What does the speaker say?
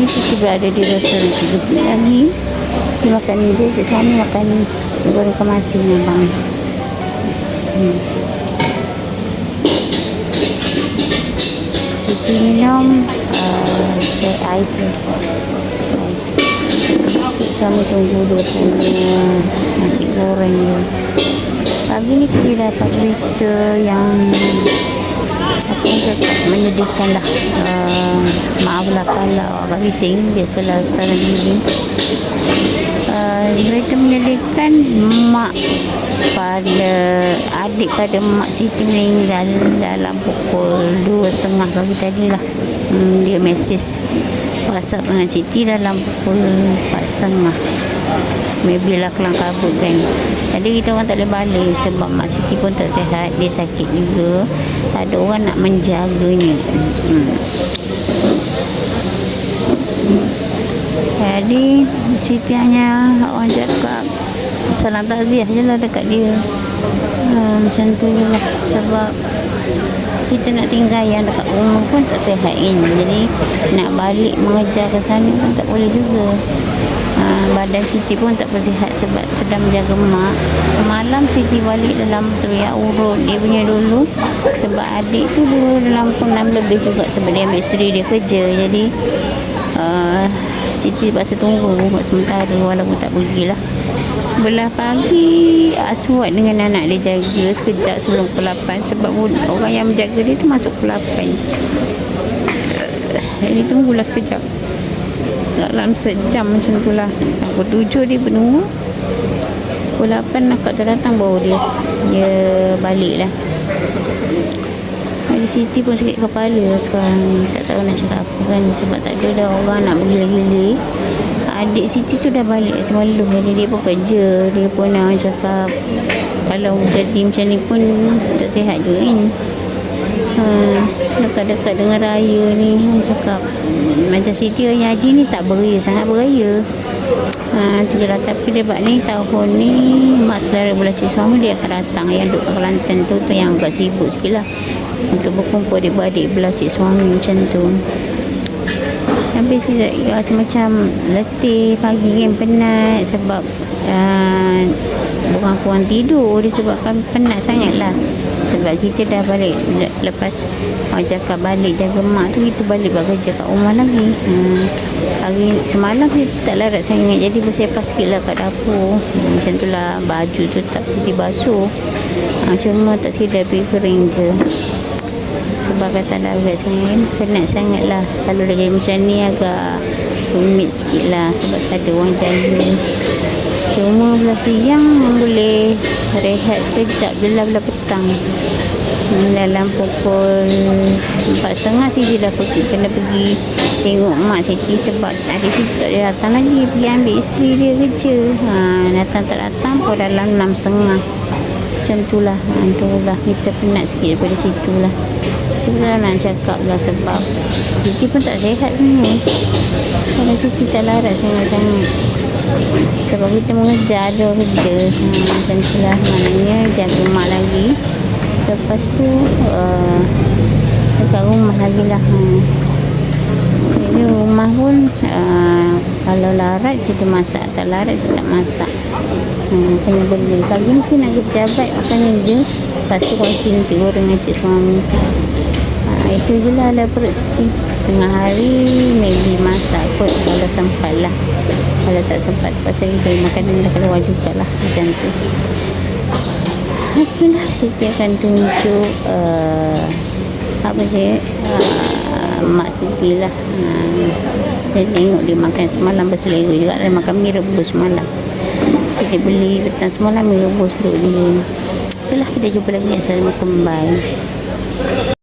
ni Siti berada di restoran puluh lagi. Dia makan ni je, cik suami makan nasi goreng kemasin abang. Hmm. Siti minum uh, teh ais ni. Cik suami tunggu dia punya nasi goreng dia. Pagi ni Siti dapat berita yang menyedihkan lah uh, maaf lah kalau agak bising. Biasalah salah diri uh, berita menyedihkan mak pada adik pada mak Siti meninggal dalam pukul 2.30 pagi tadi lah hmm, dia mesej whatsapp dengan Siti dalam pukul 4.30 maybe lah kelang kabut kan. Jadi kita orang tak boleh balik sebab mak Siti pun tak sihat dia sakit juga. Tak ada orang nak menjaganya. Hmm. jadi Siti hanya orang cakap salam takziah je lah dekat dia. Ha, macam tu je lah sebab kita nak tinggal yang dekat rumah pun tak sihat kan. Jadi nak balik mengejar ke sana pun tak boleh juga. Ha, badan Siti pun tak bersihat sebab sedang menjaga mak. Semalam Siti balik dalam teriak urut. Dia punya dulu sebab adik tu dulu dalam 6 lebih juga sebab dia ambil isteri dia kerja. Jadi uh, Siti terpaksa tunggu buat sementara walaupun tak pergilah belah pagi Aswad dengan anak dia jaga sekejap sebelum pukul 8 sebab orang yang menjaga dia tu masuk pukul 8 jadi tunggulah sekejap. Dalam sejam macam tu lah. Pukul 7 dia menunggu pukul 8 akak tu datang bawa dia. Dia balik lah. Hari Siti pun sakit kepala sekarang tak tahu nak cakap apa kan. Sebab tak ada dah orang nak bergila-gila adik Siti tu dah balik malu jadi dia pun kerja dia pun nak cakap kalau jadi macam ni pun tak sihat juga kan. Ha, dekat-dekat dengan raya ni cakap macam Siti Raya Haji ni tak beria sangat beria ha, tu je lah. Tapi buat ni tahun ni mak saudara belah cik suami dia akan datang. Yang duduk Kelantan tu tu yang agak sibuk sikit lah. Untuk berkumpul adik-beradik belah cik suami macam tu tapi saya rasa macam letih pagi kan penat sebab uh, bukan kurang tidur disebabkan penat sangat lah. Sebab kita dah balik lepas orang cakap balik jaga mak tu kita balik buat kerja kat rumah lagi. Hmm. hari semalam kita tak larat sangat jadi bersepah sikit lah kat dapur. Hmm, macam tu lah baju tu tak putih basuh. Ha, cuma tak sedap pergi kering je sebab kata dah agak sangat penat sangat lah. Kalau dah jadi macam ni agak rumit sikit lah sebab tak ada orang jaga cuma belah siang boleh rehat sekejap je lah belah petang. Dalam pukul empat setengah sih dia dah pergi kena pergi tengok mak Siti sebab adik Siti tak datang lagi. Pergi ambil isteri dia kerja. Ha, datang tak datang pun dalam enam setengah macam tu lah. Ha, tu lah. Kita penat sikit daripada situ lah. Kita nak cakap lah sebab Siti pun tak sihat ni. Kalau Siti tak larat sangat-sangat. Sebab kita mengejar ada kerja. Ha, macam tu lah. Maknanya jaga mak lagi. Lepas tu uh, dekat rumah lagi lah. Ha. Jadi rumah pun uh, kalau larat kita masak tak larat saya tak masak. Hmm, kena beli. Pagi ni saya nak pergi pejabat makan je. Lepas tu kongsi nasi goreng dengan cik suami. Ha, itu je lah ada perut cuti. Tengah hari maybe masak kot kalau sempat lah. Kalau tak sempat pasal cari makanan dah keluar jugalah macam tu. Okey lah, akan tunjuk uh, apa je uh, Mak Siti lah. Uh, Dia tengok dia makan semalam berselera juga. Dia makan mie rebus semalam. Siti beli petang semalam mie rebus duduk dia Itulah kita jumpa lagi. Selalu kembali